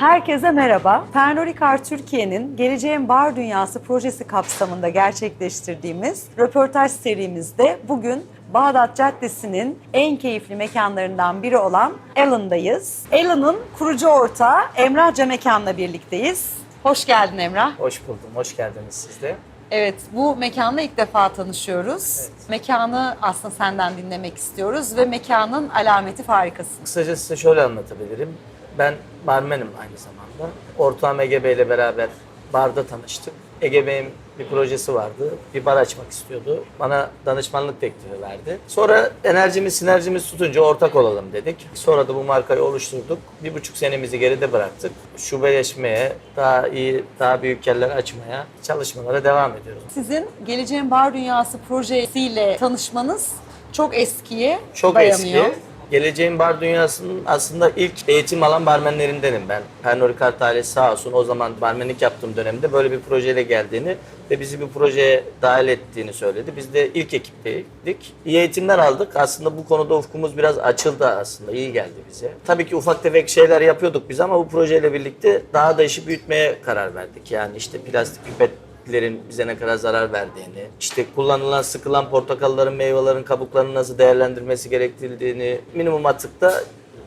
Herkese merhaba. Pernod Ricard Türkiye'nin Geleceğin Bar Dünyası projesi kapsamında gerçekleştirdiğimiz röportaj serimizde bugün Bağdat Caddesi'nin en keyifli mekanlarından biri olan Alan'dayız. Alan'ın kurucu ortağı Emrah Camekan'la birlikteyiz. Hoş geldin Emrah. Hoş buldum, hoş geldiniz siz de. Evet, bu mekanla ilk defa tanışıyoruz. Mekanı aslında senden dinlemek istiyoruz ve mekanın alameti farikasın. Kısaca size şöyle anlatabilirim. Ben barmenim aynı zamanda. Ortağım Ege Bey ile beraber barda tanıştık. Ege Bey'in bir projesi vardı. Bir bar açmak istiyordu. Bana danışmanlık teklifi verdi. Sonra enerjimiz, sinerjimiz tutunca ortak olalım dedik. Sonra da bu markayı oluşturduk. Bir buçuk senemizi geride bıraktık. Şubeleşmeye, daha iyi, daha büyük yerler açmaya, çalışmalara devam ediyoruz. Sizin Geleceğin Bar Dünyası projesiyle tanışmanız çok eskiye Çok dayanıyor. eski. Geleceğin bar dünyasının aslında ilk eğitim alan barmenlerindenim ben. Pernod Ricard ailesi sağ olsun o zaman barmenlik yaptığım dönemde böyle bir projeyle geldiğini ve bizi bir projeye dahil ettiğini söyledi. Biz de ilk ekipteydik. İyi eğitimler aldık. Aslında bu konuda ufkumuz biraz açıldı aslında. İyi geldi bize. Tabii ki ufak tefek şeyler yapıyorduk biz ama bu projeyle birlikte daha da işi büyütmeye karar verdik. Yani işte plastik pipet bitkilerin bize ne kadar zarar verdiğini, işte kullanılan, sıkılan portakalların, meyvelerin kabuklarını nasıl değerlendirmesi gerektiğini minimum atıkta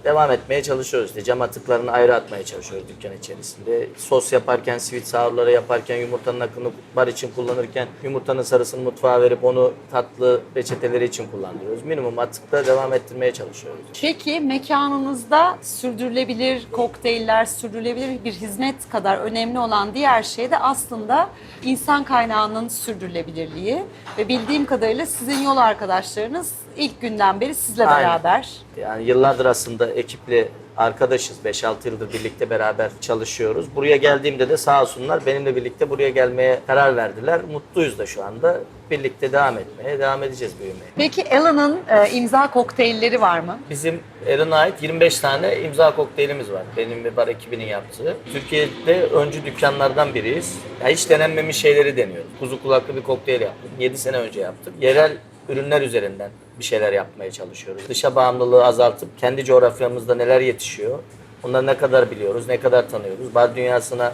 devam etmeye çalışıyoruz. İşte cam atıklarını ayrı atmaya çalışıyoruz dükkan içerisinde. Sos yaparken, sweet sour'ları yaparken, yumurtanın akını bar için kullanırken yumurtanın sarısını mutfağa verip onu tatlı reçeteleri için kullanıyoruz. Minimum atıkta devam ettirmeye çalışıyoruz. Peki mekanınızda sürdürülebilir kokteyller, sürdürülebilir bir hizmet kadar önemli olan diğer şey de aslında insan kaynağının sürdürülebilirliği ve bildiğim kadarıyla sizin yol arkadaşlarınız ilk günden beri sizle Aynen. beraber. Yani yıllardır aslında ekiple arkadaşız. 5-6 yıldır birlikte beraber çalışıyoruz. Buraya geldiğimde de sağ olsunlar benimle birlikte buraya gelmeye karar verdiler. Mutluyuz da şu anda. Birlikte devam etmeye, devam edeceğiz büyümeye. Peki Alan'ın e, imza kokteylleri var mı? Bizim Aaron'a ait 25 tane imza kokteylimiz var. Benim ve bar ekibinin yaptığı. Türkiye'de öncü dükkanlardan biriyiz. Ya hiç denenmemiş şeyleri deniyoruz. Kuzu kulaklı bir kokteyl yaptık. 7 sene önce yaptık. Yerel ürünler üzerinden bir şeyler yapmaya çalışıyoruz. Dışa bağımlılığı azaltıp kendi coğrafyamızda neler yetişiyor, onları ne kadar biliyoruz, ne kadar tanıyoruz, bar dünyasına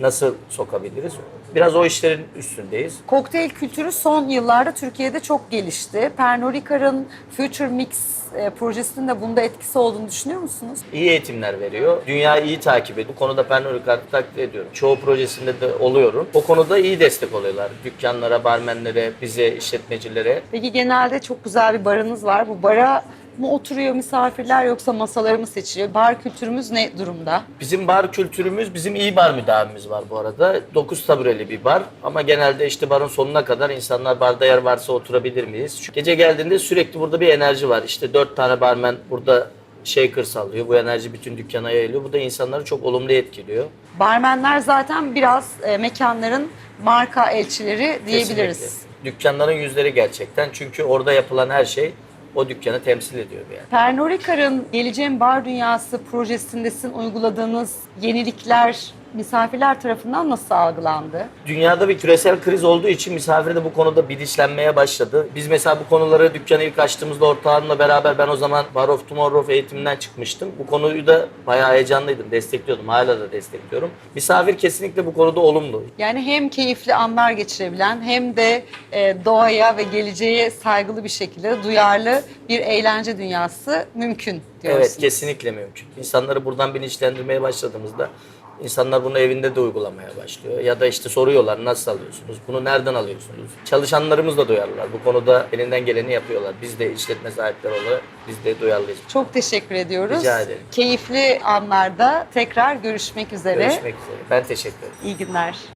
nasıl sokabiliriz? Biraz o işlerin üstündeyiz. Kokteyl kültürü son yıllarda Türkiye'de çok gelişti. Pernod Ricard'ın Future Mix e, projesinin de bunda etkisi olduğunu düşünüyor musunuz? İyi eğitimler veriyor. Dünyayı iyi takip ediyor. Bu konuda Pernod Ricard'ı takdir ediyorum. Çoğu projesinde de oluyorum. O konuda iyi destek oluyorlar. Dükkanlara, barmenlere, bize, işletmecilere. Peki genelde çok güzel bir barınız var. Bu bara mı oturuyor misafirler yoksa masaları mı seçiliyor? Bar kültürümüz ne durumda? Bizim bar kültürümüz, bizim iyi bar müdavimimiz var bu arada. 9 tabureli bir bar ama genelde işte barın sonuna kadar insanlar barda yer varsa oturabilir miyiz? Şu gece geldiğinde sürekli burada bir enerji var. İşte 4 tane barmen burada shaker sallıyor. Bu enerji bütün dükkana yayılıyor. Bu da insanları çok olumlu etkiliyor. Barmenler zaten biraz e, mekanların marka elçileri diyebiliriz. Kesinlikle. Dükkanların yüzleri gerçekten. Çünkü orada yapılan her şey o dükkanı temsil ediyor yani. Pernod Ricard'ın Geleceğin Bar Dünyası projesinde sizin uyguladığınız yenilikler misafirler tarafından nasıl algılandı? Dünyada bir küresel kriz olduğu için misafir de bu konuda bilinçlenmeye başladı. Biz mesela bu konuları dükkanı ilk açtığımızda ortağımla beraber ben o zaman Bar of Tomorrow eğitiminden çıkmıştım. Bu konuyu da bayağı heyecanlıydım, destekliyordum. Hala da destekliyorum. Misafir kesinlikle bu konuda olumlu. Yani hem keyifli anlar geçirebilen hem de e, doğaya ve geleceğe saygılı bir şekilde duyarlı bir eğlence dünyası mümkün diyorsunuz. Evet, kesinlikle mümkün. İnsanları buradan bilinçlendirmeye başladığımızda insanlar bunu evinde de uygulamaya başlıyor. Ya da işte soruyorlar nasıl alıyorsunuz, bunu nereden alıyorsunuz? Çalışanlarımız da duyarlılar. Bu konuda elinden geleni yapıyorlar. Biz de işletme sahipleri olarak biz de duyarlıyız. Çok teşekkür ediyoruz. Rica ederim. Keyifli anlarda tekrar görüşmek üzere. Görüşmek üzere. Ben teşekkür ederim. İyi günler.